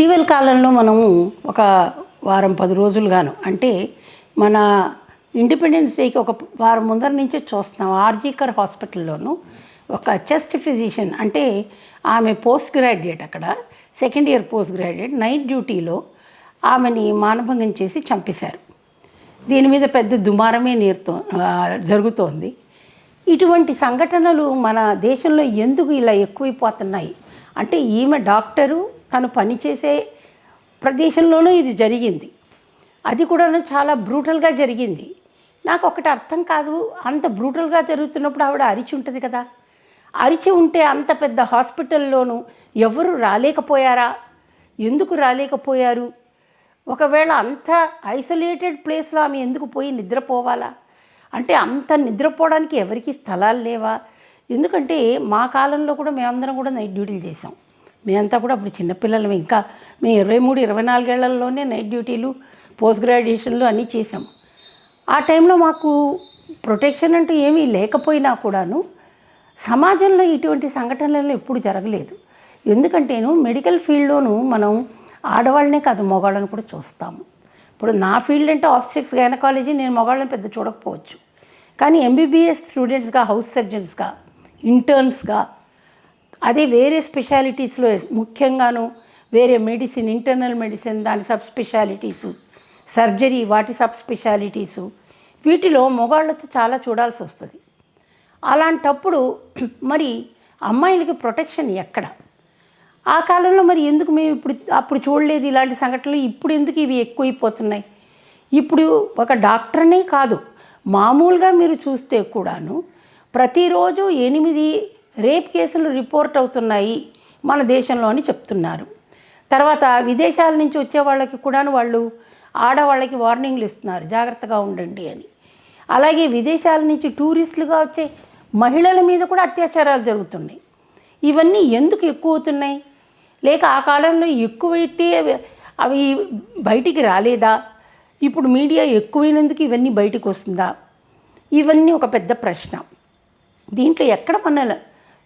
ఇటీవల కాలంలో మనము ఒక వారం పది రోజులుగాను అంటే మన ఇండిపెండెన్స్ డేకి ఒక వారం ముందర నుంచే చూస్తున్నాం. ఆర్జీకర్ హాస్పిటల్లోను ఒక చెస్ట్ ఫిజిషియన్ అంటే ఆమె పోస్ట్ గ్రాడ్యుయేట్ అక్కడ second year post graduate night డ్యూటీలో ఆమెని మానభంగం చేసి చంపేశారు. దీని మీద పెద్ద దుమారమే నేర్తో జరుగుతోంది. ఇటువంటి సంఘటనలు మన దేశంలో ఎందుకు ఇలా ఎక్కువైపోతున్నాయి? అంటే ఈమె డాక్టరు తను పనిచేసే ప్రదేశంలోనూ ఇది జరిగింది. అది కూడా చాలా బ్రూటల్గా జరిగింది. నాకు ఒకటి అర్థం కాదు. అంత బ్రూటల్గా జరుగుతున్నప్పుడు ఆవిడ అరిచి ఉంటుంది కదా. అరిచి ఉంటే అంత పెద్ద హాస్పిటల్లోనూ ఎవరు రాలేకపోయారా? ఎందుకు రాలేకపోయారు? ఒకవేళ అంత ఐసోలేటెడ్ ప్లేస్లో ఆమె ఎందుకు పోయి నిద్రపోవాలా? అంటే అంత నిద్రపోవడానికి ఎవరికి స్థలాలు లేవా? ఎందుకంటే మా కాలంలో కూడా మేమందరం కూడా నైట్ డ్యూటీలు చేసాం మేమంతా కూడా అప్పుడు చిన్నపిల్లలం ఇంకా మేము ఇరవై మూడు ఇరవై నాలుగేళ్ళలోనే నైట్ డ్యూటీలు పోస్ట్ గ్రాడ్యుయేషన్లు అన్నీ చేసాము ఆ టైంలో మాకు ప్రొటెక్షన్ అంటూ ఏమీ లేకపోయినా కూడాను సమాజంలో ఇటువంటి సంఘటనలు ఎప్పుడు జరగలేదు. ఎందుకంటేను మెడికల్ ఫీల్డ్లోనూ మనం ఆడవాళ్ళనే కాదు మగవాళ్ళని కూడా చూస్తాము. ఇప్పుడు నా ఫీల్డ్ అంటే ఆబ్స్టిక్స్ గైనకాలజీ నేను మగవాళ్ళని పెద్ద చూడకపోవచ్చు. కానీ ఎంబీబీఎస్ స్టూడెంట్స్గా హౌస్ సర్జన్స్గా ఇంటర్న్స్గా అదే వేరే స్పెషాలిటీస్లో ముఖ్యంగాను వేరే మెడిసిన్ ఇంటర్నల్ మెడిసిన్ దాని సబ్ స్పెషాలిటీసు సర్జరీ వాటి సబ్ స్పెషాలిటీసు వీటిలో మొగాళ్ళతో చాలా చూడాల్సి వస్తుంది. అలాంటప్పుడు మరి అమ్మాయిలకి ప్రొటెక్షన్ ఎక్కడ? ఆ కాలంలో మరి ఎందుకు మేము ఇప్పుడు అప్పుడు చూడలేదు ఇలాంటి సంఘటనలు? ఇప్పుడు ఎందుకు ఇవి ఎక్కువైపోతున్నాయి? ఇప్పుడు ఒక డాక్టర్నే కాదు. మామూలుగా మీరు చూస్తే కూడాను ప్రతిరోజు ఎనిమిది రేప్ కేసులు రిపోర్ట్ అవుతున్నాయి మన దేశంలో అని చెప్తున్నారు. తర్వాత విదేశాల నుంచి వచ్చే వాళ్ళకి కూడాను వాళ్ళు ఆడవాళ్ళకి వార్నింగ్లు ఇస్తున్నారు. జాగ్రత్తగా ఉండండి అని. అలాగే విదేశాల నుంచి టూరిస్టులుగా వచ్చే మహిళల మీద కూడా అత్యాచారాలు జరుగుతున్నాయి. ఇవన్నీ ఎందుకు ఎక్కువ అవుతున్నాయి? లేక ఆ కాలంలో ఎక్కువైతే అవి- అవి బయటికి రాలేదా? ఇప్పుడు మీడియా ఎక్కువైనందుకు ఇవన్నీ బయటకు వస్తుందా? ఇవన్నీ ఒక పెద్ద ప్రశ్న. దీంట్లో ఎక్కడ మన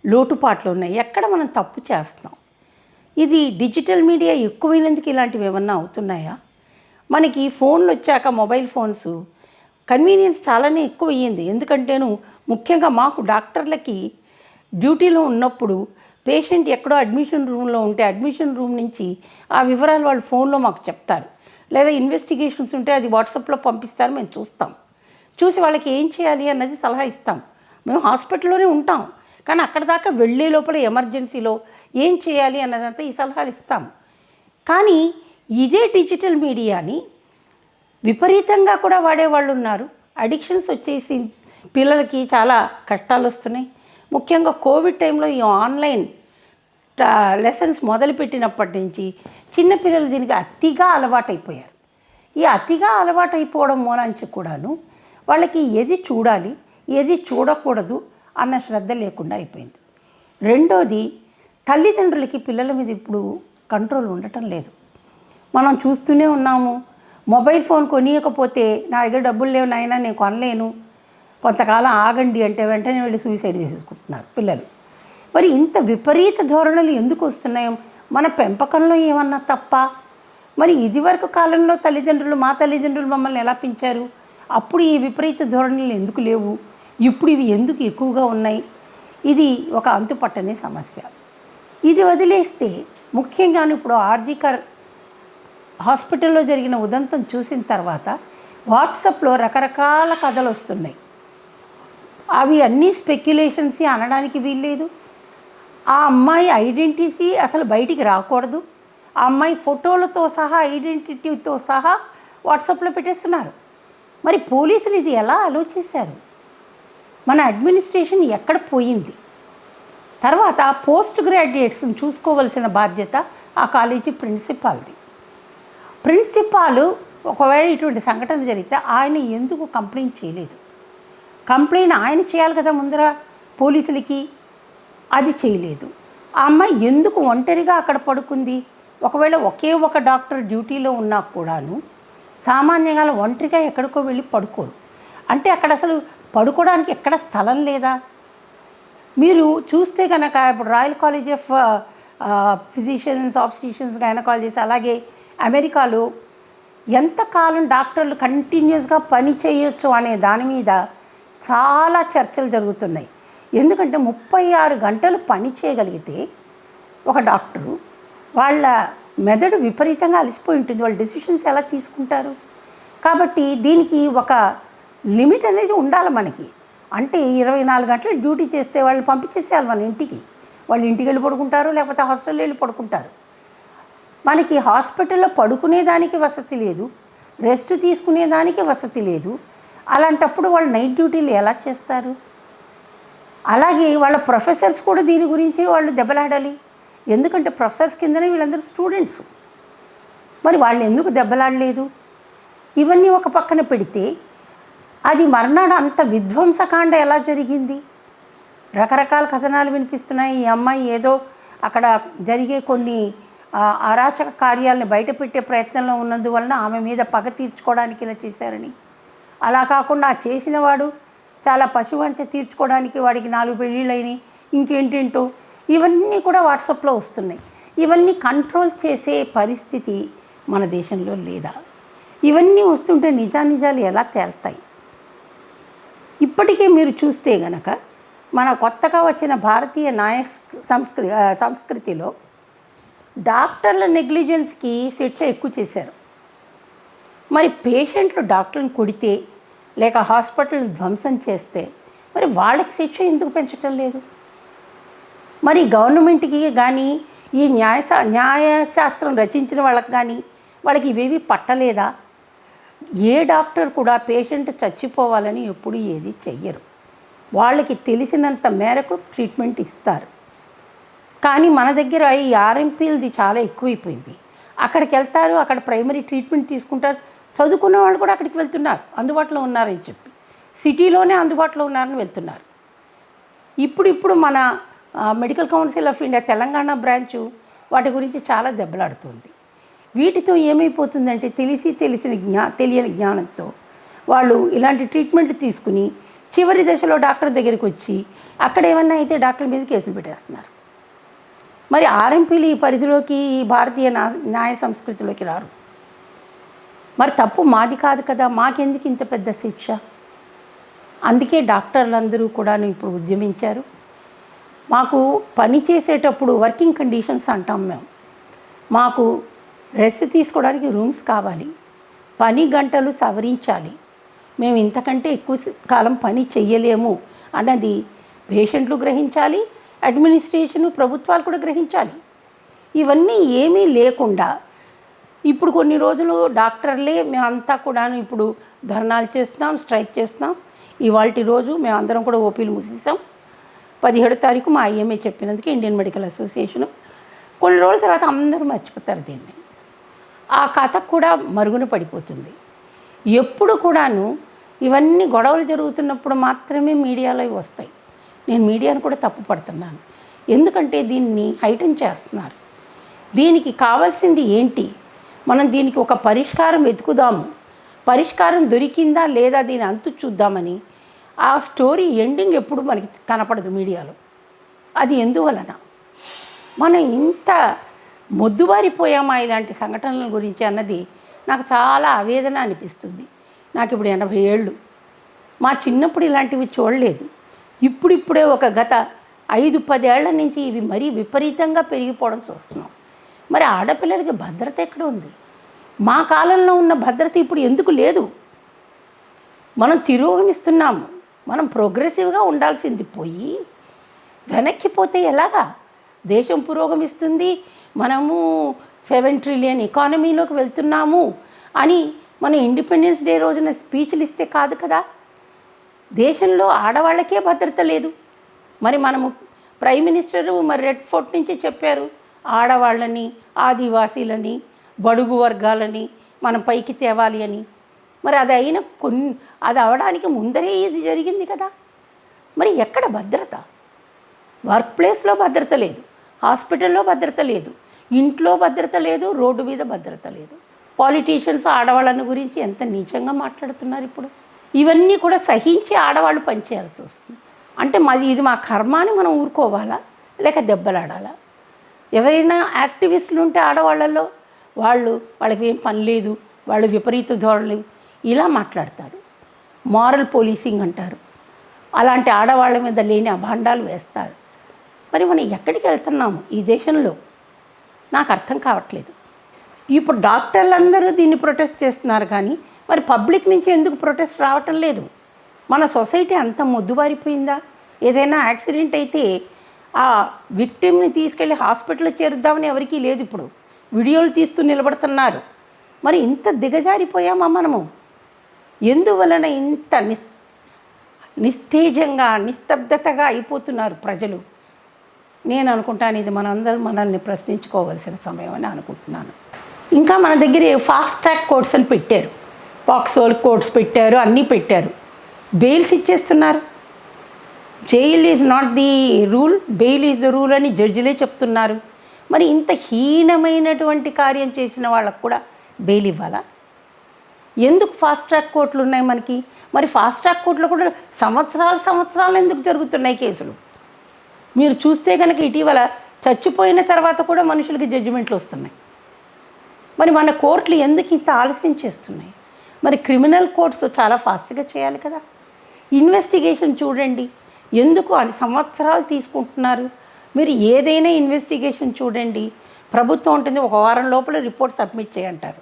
లోటుపాట్లు ఉన్నాయి. ఎక్కడ మనం తప్పు చేస్తున్నాం? ఇది డిజిటల్ మీడియా ఎక్కువైనందుకు ఇలాంటివి ఏమన్నా అవుతున్నాయా? మనకి ఫోన్లు వచ్చాక మొబైల్ ఫోన్స్ కన్వీనియన్స్ చాలానే ఎక్కువ అయ్యింది ఎందుకంటేను ముఖ్యంగా మాకు డాక్టర్లకి డ్యూటీలో ఉన్నప్పుడు పేషెంట్ ఎక్కడో అడ్మిషన్ రూమ్లో ఉంటే అడ్మిషన్ రూమ్ నుంచి ఆ వివరాలు వాళ్ళు ఫోన్లో మాకు చెప్తారు. లేదా ఇన్వెస్టిగేషన్స్ ఉంటే అది వాట్సాప్లో పంపిస్తారు మేము చూస్తాం. చూసి వాళ్ళకి ఏం చేయాలి అన్నది సలహా ఇస్తాం. మేము హాస్పిటల్లోనే ఉంటాం. కానీ అక్కడ దాకా వెళ్ళే లోపల ఎమర్జెన్సీలో ఏం చేయాలి అన్నదంతా ఈ సలహాలు ఇస్తాం కానీ ఇదే డిజిటల్ మీడియాని విపరీతంగా కూడా వాడేవాళ్ళు ఉన్నారు. అడిక్షన్స్ వచ్చేసి పిల్లలకి చాలా కష్టాలు వస్తున్నాయి. ముఖ్యంగా కోవిడ్ టైంలో ఈ ఆన్లైన్ లెసన్స్ మొదలుపెట్టినప్పటి నుంచి చిన్నపిల్లలు దీనికి అతిగా అలవాటైపోయారు. ఈ అతిగా అలవాటైపోవడం మూలాంచి కూడాను వాళ్ళకి ఏది చూడాలి ఏది చూడకూడదు అన్న శ్రద్ధ లేకుండా అయిపోయింది. రెండోది తల్లిదండ్రులకి పిల్లల మీద ఇప్పుడు కంట్రోల్ ఉండటం లేదు. మనం చూస్తూనే ఉన్నాము మొబైల్ ఫోన్ కొనియకపోతే నా దగ్గర డబ్బులు లేవు నాయనా నేను కొనలేను. కొంతకాలం ఆగండి అంటే వెంటనే వెళ్ళి సూసైడ్ చేసుకుంటున్నారు పిల్లలు. మరి ఇంత విపరీత ధోరణులు ఎందుకు వస్తున్నాయో మన పెంపకంలో ఏమన్నా తప్ప? మరి ఇదివరకు కాలంలో తల్లిదండ్రులు మా తల్లిదండ్రులు మమ్మల్ని ఎలా పెంచారు? అప్పుడు ఈ విపరీత ధోరణులు ఎందుకు లేవు? ఇప్పుడు ఇవి ఎందుకు ఎక్కువగా ఉన్నాయి? ఇది ఒక అంతుపట్టని సమస్య. ఇది వదిలేస్తే ముఖ్యంగా ఇప్పుడు ఆర్జికర్ హాస్పిటల్లో జరిగిన ఉదంతం చూసిన తర్వాత వాట్సాప్లో రకరకాల కథలు వస్తున్నాయి. అవి అన్నీ స్పెక్యులేషన్స్ అనడానికి వీల్లేదు. ఆ అమ్మాయి ఐడెంటిటీ అసలు బయటికి రాకూడదు. ఆ అమ్మాయి ఫోటోలతో సహా ఐడెంటిటీతో సహా వాట్సాప్లో పెట్టేస్తున్నారు. మరి పోలీసులు ఇది ఎలా ఆలోచించారు మన అడ్మినిస్ట్రేషన్ ఎక్కడ పోయింది? తర్వాత పోస్ట్ గ్రాడ్యుయేట్స్ని చూసుకోవలసిన బాధ్యత ఆ కాలేజీ ప్రిన్సిపాల్ది. ప్రిన్సిపాల్ ఒకవేళ ఇటువంటి సంఘటన జరిగితే ఆయన ఎందుకు కంప్లైంట్ చేయలేదు? కంప్లైంట్ ఆయన చేయాలి కదా ముందర పోలీసులకి? అది చేయలేదు. ఆ అమ్మాయి ఎందుకు ఒంటరిగా అక్కడ పడుకుంది? ఒకవేళ ఒకే ఒక డాక్టర్ డ్యూటీలో ఉన్నా కూడాను సామాన్యంగా ఒంటరిగా ఎక్కడికో వెళ్ళి పడుకోరు. అంటే అక్కడ అసలు పడుకోవడానికి ఎక్కడ స్థలం లేదా? మీరు చూస్తే కనుక ఇప్పుడు Royal College of Physicians obstetricians gynaecologists అలాగే అమెరికాలో ఎంతకాలం డాక్టర్లు కంటిన్యూస్గా పని చేయొచ్చు అనే దాని మీద చాలా చర్చలు జరుగుతున్నాయి. ఎందుకంటే ముప్పై ఆరు గంటలు పని చేయగలిగితే ఒక డాక్టరు వాళ్ళ మెదడు విపరీతంగా అలసిపోయి ఉంటుంది. వాళ్ళ డెసిషన్స్ ఎలా తీసుకుంటారు? కాబట్టి దీనికి ఒక లిమిట్ అనేది ఉండాలి మనకి. అంటే ఇరవై నాలుగు గంటలు డ్యూటీ చేస్తే వాళ్ళని పంపించేసేయాలి మన ఇంటికి. వాళ్ళు ఇంటికి వెళ్ళి పడుకుంటారు లేకపోతే హాస్టల్లో వెళ్ళి పడుకుంటారు. మనకి హాస్పిటల్లో పడుకునేదానికి వసతి లేదు రెస్ట్ తీసుకునేదానికి వసతి లేదు. అలాంటప్పుడు వాళ్ళు నైట్ డ్యూటీలు ఎలా చేస్తారు? అలాగే వాళ్ళ ప్రొఫెసర్స్ కూడా దీని గురించి వాళ్ళు దెబ్బలాడాలి. ఎందుకంటే ప్రొఫెసర్స్ కిందనే వీళ్ళందరూ స్టూడెంట్స్. మరి వాళ్ళు ఎందుకు దెబ్బలాడలేదు? ఇవన్నీ ఒక పక్కన పెడితే అది మర్నాడు అంత విధ్వంసకాండ ఎలా జరిగింది? రకరకాల కథనాలు వినిపిస్తున్నాయి. ఈ అమ్మాయి ఏదో అక్కడ జరిగే కొన్ని అరాచక కార్యాలను బయటపెట్టే ప్రయత్నంలో ఉన్నందువలన ఆమె మీద పగ తీర్చుకోవడానికి ఇలా చేశారని. అలా కాకుండా చేసిన వాడు చాలా పశువంచ తీర్చుకోవడానికి వాడికి నాలుగు పెళ్ళిళ్ళైనవి ఇంకేంటేంటో ఇవన్నీ కూడా వాట్సాప్లో వస్తున్నాయి. ఇవన్నీ కంట్రోల్ చేసే పరిస్థితి మన దేశంలో లేదా? ఇవన్నీ వస్తుంటే నిజానిజాలు ఎలా తేల్తాయి? ఇప్పటికీ మీరు చూస్తే గనక మన కొత్తగా వచ్చిన భారతీయ న్యాయ సంస్కృ సంస్కృతిలో డాక్టర్ల నెగ్లిజెన్స్కి శిక్ష ఎక్కువ చేశారు. మరి పేషెంట్లు డాక్టర్ని కొడితే లేక హాస్పిటల్ని ధ్వంసం చేస్తే మరి వాళ్ళకి శిక్ష ఎందుకు పెంచటం లేదు? మరి గవర్నమెంట్కి కానీ ఈ న్యాయ న్యాయశాస్త్రం రచించిన వాళ్ళకి కానీ వాళ్ళకి ఇవేవి పట్టలేదా? ఏ డాక్టర్ కూడా పేషెంట్ చచ్చిపోవాలని ఎప్పుడు ఏది చెయ్యరు. వాళ్ళకి తెలిసినంత మేరకు ట్రీట్మెంట్ ఇస్తారు. కానీ మన దగ్గర ఈ ఆర్ఎంపీలది చాలా ఎక్కువైపోయింది. అక్కడికి వెళ్తారు అక్కడ ప్రైమరీ ట్రీట్మెంట్ తీసుకుంటారు. చదువుకున్న వాళ్ళు కూడా అక్కడికి వెళ్తున్నారు అందుబాటులో ఉన్నారని చెప్పి. సిటీలోనే అందుబాటులో ఉన్నారని వెళ్తున్నారు. ఇప్పుడు ఇప్పుడు మన Medical Council of India Telangana branch వాటి గురించి చాలా దెబ్బలాడుతుంది. వీటితో ఏమైపోతుందంటే తెలిసి తెలిసిన జ్ఞా తెలియని జ్ఞానంతో వాళ్ళు ఇలాంటి ట్రీట్మెంట్లు తీసుకుని చివరి దశలో డాక్టర్ దగ్గరికి వచ్చి అక్కడ ఏమన్నా అయితే డాక్టర్ మీద కేసులు పెట్టేస్తున్నారు. మరి ఆర్ఎంపీలు ఈ పరిధిలోకి ఈ భారతీయ నా- న్యాయ సంస్కృతిలోకి రారు. మరి తప్పు మాది కాదు కదా మాకెందుకు ఇంత పెద్ద శిక్ష? అందుకే డాక్టర్లందరూ కూడా ఇప్పుడు ఉద్యమించారు. మాకు పని చేసేటప్పుడు వర్కింగ్ కండిషన్స్ అంటాం మేము. మాకు రెస్ట్ తీసుకోవడానికి రూమ్స్ కావాలి. పని గంటలు సవరించాలి. మేము ఇంతకంటే ఎక్కువ కాలం పని చెయ్యలేము అన్నది పేషెంట్లు గ్రహించాలి అడ్మినిస్ట్రేషన్ ప్రభుత్వాలు కూడా గ్రహించాలి. ఇవన్నీ ఏమీ లేకుండా ఇప్పుడు కొన్ని రోజులు డాక్టర్లే మేమంతా కూడా ఇప్పుడు ధర్నాలు చేస్తున్నాం స్ట్రైక్ చేస్తున్నాం. ఇవాళ రోజు మేమందరం కూడా ఓపీలు మూసేసాం పదిహేడు తారీఖు మా ఐఎంఏ చెప్పినందుకు ఇండియన్ మెడికల్ అసోసియేషను. కొన్ని రోజుల తర్వాత అందరూ మర్చిపోతారు దీన్ని. ఆ కథ కూడా మరుగున పడిపోతుంది. ఎప్పుడు కూడాను ఇవన్నీ గొడవలు జరుగుతున్నప్పుడు మాత్రమే మీడియాలో వస్తాయి. నేను మీడియాను కూడా తప్పు పడుతున్నాను. ఎందుకంటే దీన్ని హైటన్ చేస్తున్నారు. దీనికి కావాల్సింది ఏంటి? మనం దీనికి ఒక పరిష్కారం వెతుకుదాము. పరిష్కారం దొరికిందా లేదా దీని అంతు చూద్దామని ఆ స్టోరీ ఎండింగ్ ఎప్పుడు మనకి కనపడదు మీడియాలో. అది ఎందువలన? మనం ఇంత మొద్దుబారిపోయామా ఇలాంటి సంఘటనల గురించి అన్నది నాకు చాలా ఆవేదన అనిపిస్తుంది. నాకు ఇప్పుడు ఎనభై ఏళ్ళు. మా చిన్నప్పుడు ఇలాంటివి చూడలేదు. ఇప్పుడిప్పుడే ఒక గత ఐదు పదేళ్ళ నుంచి ఇవి మరీ విపరీతంగా పెరిగిపోవడం చూస్తున్నాం. మరి ఆడపిల్లలకి భద్రత ఎక్కడ ఉంది? మా కాలంలో ఉన్న భద్రత ఇప్పుడు ఎందుకు లేదు? మనం తిరోగమిస్తున్నాము. మనం ప్రోగ్రెసివ్గా ఉండాల్సింది పోయి వెనక్కిపోతే ఎలాగా? దేశం పురోగమిస్తుంది మనము సెవెన్ ట్రిలియన్ ఎకానమీలోకి వెళ్తున్నాము అని మన ఇండిపెండెన్స్ డే రోజున స్పీచ్లు ఇస్తే కాదు కదా? దేశంలో ఆడవాళ్ళకే భద్రత లేదు. మరి మనము ప్రైమ్ మినిస్టర్ మరి రెడ్ ఫోర్ట్ నుంచి చెప్పారు ఆడవాళ్ళని ఆదివాసీలని బడుగు వర్గాలని మనం పైకి తేవాలి అని. మరి అది అయిన కొన్ని అది అవడానికి ముందరే ఇది జరిగింది కదా? మరి ఎక్కడ భద్రత? వర్క్ ప్లేస్లో భద్రత లేదు. హాస్పిటల్లో భద్రత లేదు ఇంట్లో భద్రత లేదు రోడ్డు మీద భద్రత లేదు. పాలిటీషియన్స్ ఆడవాళ్ళని గురించి ఎంత నీచంగా మాట్లాడుతున్నారు ఇప్పుడు? ఇవన్నీ కూడా సహించి ఆడవాళ్ళు పనిచేయాల్సి వస్తుంది. అంటే మాది ఇది మా కర్మ అని మనం ఊరుకోవాలా? లేక దెబ్బలాడాలా? ఎవరైనా యాక్టివిస్టులు ఉంటే ఆడవాళ్ళల్లో వాళ్ళు వాళ్ళకి ఏం పని లేదు వాళ్ళు విపరీత ధోరణులు ఇలా మాట్లాడతారు. మారల్ పోలీసింగ్ అంటారు. అలాంటి ఆడవాళ్ళ మీద లేని అభాండాలు వేస్తారు. మరి మనం ఎక్కడికి వెళ్తున్నాము ఈ దేశంలో? నాకు అర్థం కావట్లేదు. ఇప్పుడు డాక్టర్లందరూ దీన్ని ప్రొటెస్ట్ చేస్తున్నారు కానీ మరి పబ్లిక్ నుంచి ఎందుకు ప్రొటెస్ట్ రావటం లేదు? మన సొసైటీ అంత మొద్దుబారిపోయిందా? ఏదైనా యాక్సిడెంట్ అయితే ఆ విక్టిమ్ని తీసుకెళ్ళి హాస్పిటల్లో చేరుద్దామని ఎవరికీ లేదు ఇప్పుడు. వీడియోలు తీస్తూ నిలబడుతున్నారు. మరి ఇంత దిగజారిపోయామా మనము? ఎందువలన ఇంత నిస్ నిస్తేజంగా నిస్తబ్దతగా అయిపోతున్నారు ప్రజలు? నేను అనుకుంటాను ఇది మనందరం మనల్ని ప్రశ్నించుకోవాల్సిన సమయం అని అనుకుంటున్నాను. ఇంకా మన దగ్గర ఫాస్ట్ ట్రాక్ కోర్ట్స్ అని పెట్టారు. పాక్సోల్ కోర్ట్స్ పెట్టారు అన్నీ పెట్టారు. బెయిల్స్ ఇచ్చేస్తున్నారు. Jail is not the rule bail is the rule అని జడ్జిలే చెప్తున్నారు. మరి ఇంత హీనమైనటువంటి కార్యం చేసిన వాళ్ళకు కూడా బెయిల్ ఇవ్వాలా? ఎందుకు ఫాస్ట్ ట్రాక్ కోర్టులు ఉన్నాయి మనకి? మరి ఫాస్ట్ ట్రాక్ కోర్టులో కూడా సంవత్సరాలు సంవత్సరాలు ఎందుకు జరుగుతున్నాయి కేసులు? మీరు చూస్తే కనుక ఇటీవల చచ్చిపోయిన తర్వాత కూడా మనుషులకి జడ్జిమెంట్లు వస్తున్నాయి. మరి మన కోర్టులు ఎందుకు ఇంత ఆలస్యం చేస్తున్నాయి? మరి క్రిమినల్ కోర్ట్స్ చాలా ఫాస్ట్గా చేయాలి కదా. ఇన్వెస్టిగేషన్ చూడండి. ఎందుకు అని సంవత్సరాలు తీసుకుంటున్నారు? మీరు ఏదైనా ఇన్వెస్టిగేషన్ చూడండి. ప్రభుత్వం ఉంటుంది ఒక వారం లోపల రిపోర్ట్ సబ్మిట్ చేయంటారు.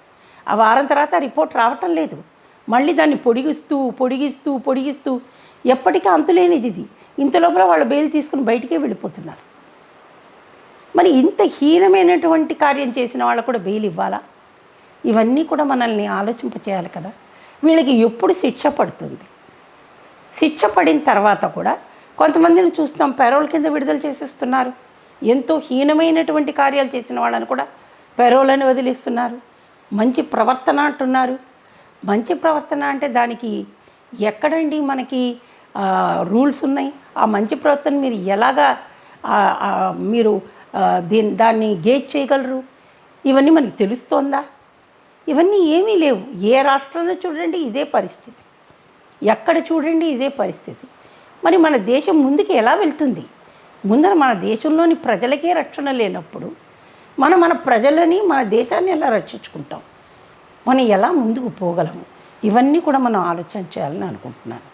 ఆ వారం తర్వాత రిపోర్ట్ రావటం లేదు. మళ్ళీ దాన్ని పొడిగిస్తూ పొడిగిస్తూ పొడిగిస్తూ ఎప్పటికీ అంతులేనిది ఇది. ఇంత లోపల వాళ్ళు బెయిల్ తీసుకుని బయటికే వెళ్ళిపోతున్నారు. మరి ఇంత హీనమైనటువంటి కార్యం చేసిన వాళ్ళకు కూడా బెయిల్ ఇవ్వాలా? ఇవన్నీ కూడా మనల్ని ఆలోచింపచేయాలి కదా. వీళ్ళకి ఎప్పుడు శిక్ష పడుతుంది? శిక్ష పడిన తర్వాత కూడా కొంతమందిని చూస్తాం పెరోల్ కింద విడుదల చేసేస్తున్నారు. ఎంతో హీనమైనటువంటి కార్యాలు చేసిన వాళ్ళని కూడా పెరోల్ అని వదిలిస్తున్నారు. మంచి ప్రవర్తన అంటున్నారు. మంచి ప్రవర్తన అంటే దానికి ఎక్కడండి మనకి రూల్స్ ఉన్నాయి. ఆ మంచి ప్రవర్తన మీరు ఎలాగా మీరు దీన్ని దీని దాన్ని గేజ్ చేయగలరు? ఇవన్నీ మనకి తెలుస్తోందా? ఇవన్నీ ఏమీ లేవు. ఏ రాష్ట్రంలో చూడండి ఇదే పరిస్థితి. ఎక్కడ చూడండి ఇదే పరిస్థితి. మరి మన దేశం ముందుకు ఎలా వెళ్తుంది? ముందర మన దేశంలోని ప్రజలకే రక్షణ లేనప్పుడు మనం మన ప్రజలని మన దేశాన్ని ఎలా రక్షించుకుంటాం? మనం ఎలా ముందుకు పోగలము? ఇవన్నీ కూడా మనం ఆలోచన చేయాలని అనుకుంటున్నాను.